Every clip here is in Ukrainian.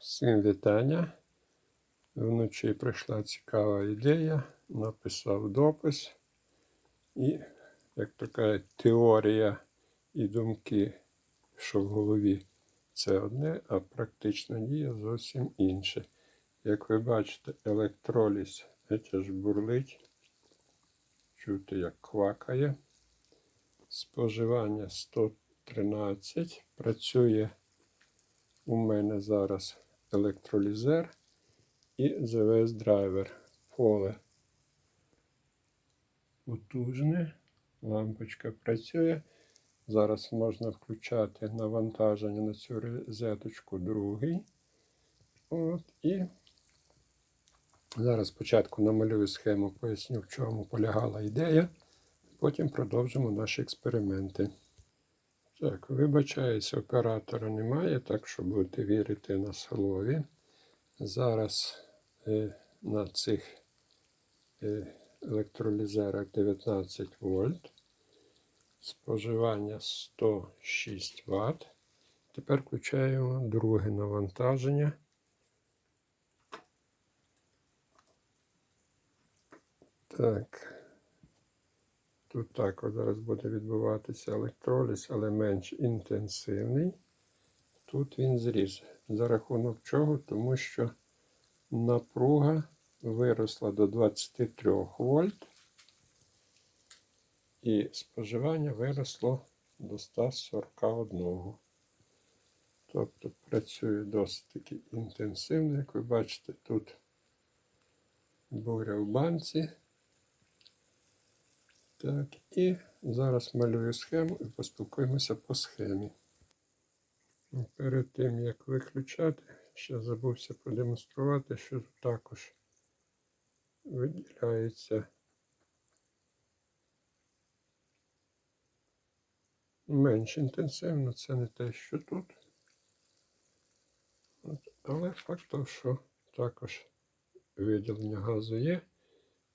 Всім вітання. Вночі прийшла цікава ідея, написав допис. І, як то кажуть, теорія і думки, що в голові це одне, а практична дія зовсім інше. Як ви бачите, електроліз ж бурлить. Чути, як квакає. Споживання 113. Працює у мене зараз електролізер і ЗВС драйвер. Поле потужне. Лампочка працює. Зараз можна включати навантаження на цю розеточку другий. От, і зараз спочатку намалюю схему, поясню, в чому полягала ідея. Потім продовжимо наші експерименти. Так, вибачаюсь, оператора немає, так що будете вірити на слові. Зараз е, на цих е, електролізерах 19 вольт, споживання 106 Вт. Тепер включаємо друге навантаження. Так. Тут також зараз буде відбуватися електроліз, але менш інтенсивний. Тут він зріс. За рахунок чого? Тому що напруга виросла до 23 вольт і споживання виросло до 141. Тобто працює досить таки інтенсивно, як ви бачите, тут буря в банці. Так, і зараз малюю схему і поспілкуємося по схемі. Перед тим, як виключати, ще забувся продемонструвати, що тут також виділяється менш інтенсивно, це не те, що тут. От, але факт що також виділення газу є.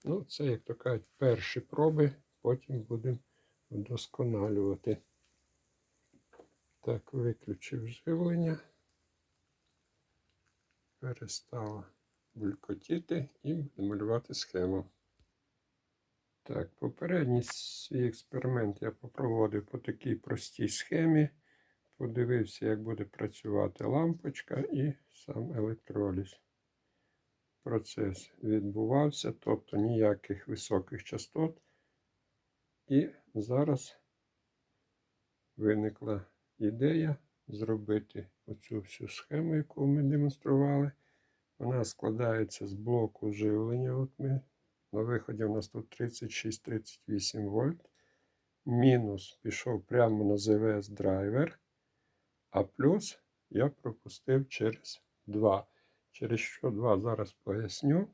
Ну, це, як то кажуть, перші проби. Потім будемо вдосконалювати. Так, виключив живлення. Перестало булькотіти і малювати схему. Так, попередній свій експеримент я попроводив по такій простій схемі. Подивився, як буде працювати лампочка і сам електроліз. Процес відбувався, тобто ніяких високих частот. І зараз виникла ідея зробити оцю всю схему, яку ми демонстрували. Вона складається з блоку живлення. От ми На виході у нас тут 36-38 вольт. Мінус пішов прямо на ЗВС драйвер, а плюс я пропустив через 2. Через що 2 зараз поясню.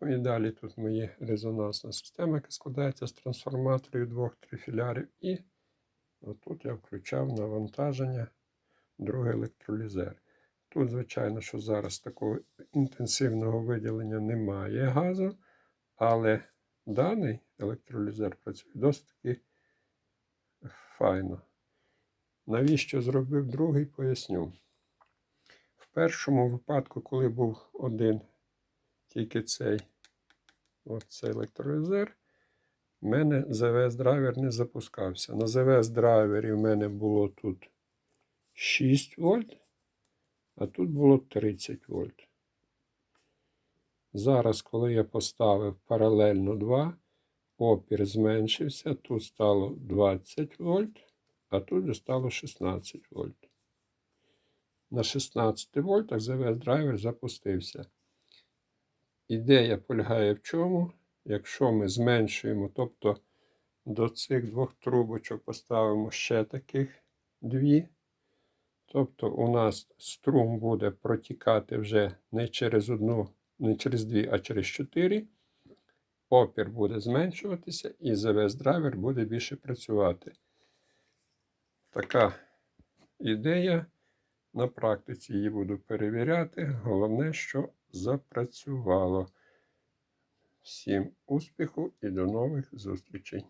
Ну і далі тут мої резонансна система, яка складається з трансформаторів двох трифілярів. І отут я включав навантаження другий електролізер. Тут, звичайно, що зараз такого інтенсивного виділення немає газу, але даний електролізер працює досить таки файно. Навіщо зробив другий, поясню. В першому випадку, коли був один тільки цей оцей електролізер, в мене ЗВС драйвер не запускався. На ЗВС драйвері в мене було тут 6 вольт, а тут було 30 вольт. Зараз, коли я поставив паралельно 2, опір зменшився, тут стало 20 вольт, а тут стало 16 вольт. На 16 вольтах ЗВС драйвер запустився. Ідея полягає в чому? Якщо ми зменшуємо, тобто до цих двох трубочок поставимо ще таких дві, тобто у нас струм буде протікати вже не через одну, не через дві, а через чотири. Опір буде зменшуватися і ЗВС драйвер буде більше працювати. Така ідея. На практиці її буду перевіряти. Головне, що запрацювало. Всім успіху і до нових зустрічей!